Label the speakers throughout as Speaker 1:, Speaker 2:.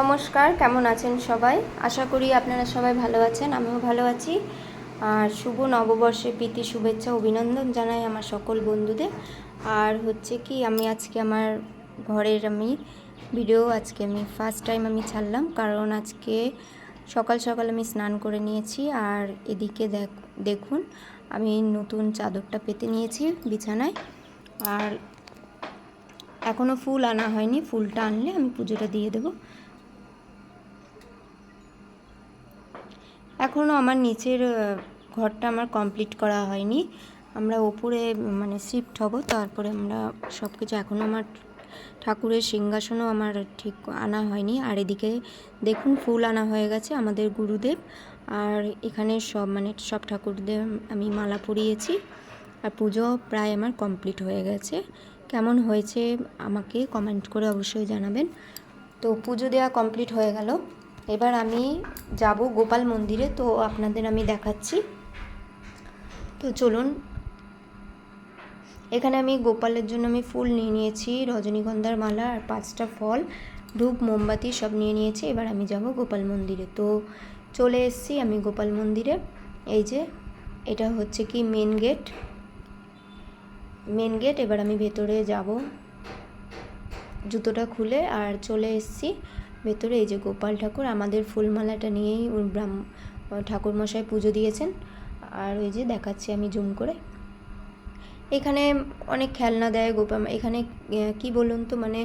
Speaker 1: নমস্কার, কেমন আছেন সবাই? আশা করি আপনারা সবাই ভালো আছেন, আমিও ভালো আছি। আর শুভ নববর্ষে প্রীতি শুভেচ্ছা অভিনন্দন জানাই আমার সকল বন্ধুদের। আর হচ্ছে কি, আমি আজকে আমার ঘরের আমি ভিডিও আজকে আমি ফার্স্ট টাইম আমি ছাড়লাম, কারণ আজকে সকাল সকাল আমি স্নান করে নিয়েছি। আর এদিকে দেখ, দেখুন, আমি নতুন চাদরটা পেতে নিয়েছি বিছানায়। আর এখনও ফুল আনা হয়নি, ফুলটা আনলে আমি পুজোটা দিয়ে দেবো। এখনও আমার নিচের ঘরটা আমার কমপ্লিট করা হয়নি। আমরা ওপরে মানে শিফট হব, তারপরে আমরা সব কিছু এখনও আমার ঠাকুরের সিংহাসনও আমার ঠিক আনা হয়নি। আর এদিকে দেখুন, ফুল আনা হয়ে গেছে আমাদের গুরুদেব। আর এখানে সব মানে সব ঠাকুরদের আমি মালা পরিয়েছি। আর পুজো প্রায় আমার কমপ্লিট হয়ে গেছে। কেমন হয়েছে আমাকে কমেন্ট করে অবশ্যই জানাবেন। তো পুজো দেওয়া কমপ্লিট হয়ে গেল। এবার আমি যাব গোপাল মন্দিরে, তো আপনাদের আমি দেখাচ্ছি। তো চলুন, এখানে আমি গোপালের জন্য আমি ফুল নিয়ে নিয়েছি, রজনীগন্ধার মালা আর পাঁচটা ফল, ধূপ, মোমবাতি সব নিয়ে নিয়েছি, এবার আমি যাব গোপাল মন্দিরে। তো চলে এসেছি আমি গোপাল মন্দিরে, এই যে এটা হচ্ছে কি মেন গেট মেন গেট এবার আমি ভেতরে যাব, জুতোটা খুলে, আর চলে এসেছি ভেতরে এই যে গোপাল ঠাকুর আমাদের ফুলমালাটা নিয়েই ব্রাহ্ম ঠাকুরমশাই পুজো দিয়েছেন। আর ওই যে দেখাচ্ছি আমি জুম করে। এখানে অনেক খেলনা দেয় গোপাল এখানে কি বলুন তো মানে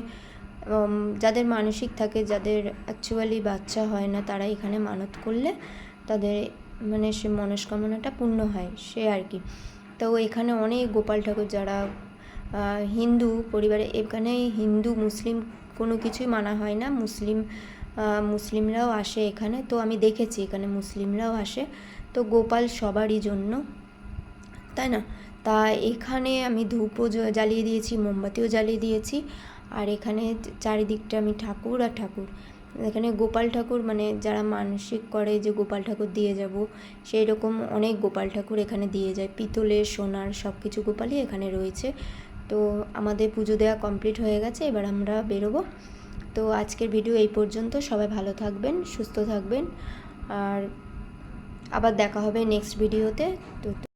Speaker 1: যাদের মানসিক থাকে, যাদের অ্যাকচুয়ালি বাচ্চা হয় না, তারা এখানে মানত করলে তাদের মানে সে মনস্কামনাটা পূর্ণ হয়, সে আর কি। তো এখানে অনেক গোপাল ঠাকুর যারা হিন্দু পরিবারে এখানে হিন্দু, মুসলিম কোনো কিছুই মানা হয় না। মুসলিম মুসলিমরাও আসে এখানে। তো আমি দেখেছি এখানে মুসলিমরাও আসে। তো গোপাল সবারই জন্য, তাই না? তা এখানে আমি ধূপও জ্বালিয়ে দিয়েছি, মোমবাতিও জ্বালিয়ে দিয়েছি। আর এখানে চারিদিকটা আমি ঠাকুর আর ঠাকুর। এখানে গোপাল ঠাকুর মানে যারা মানসিক করে যে গোপাল ঠাকুর দিয়ে যাব সেই রকম অনেক গোপাল ঠাকুর এখানে দিয়ে যায়। পিতলের, সোনার সব কিছু গোপালই এখানে রয়েছে। তো আমাদের পুজো দেওয়া কমপ্লিট হয়ে গেছে, এবার আমরা বেরোবো। তো আজকের ভিডিও এই পর্যন্ত, সবাই ভালো থাকবেন, সুস্থ থাকবেন, আর আবার দেখা হবে নেক্সট ভিডিওতে তো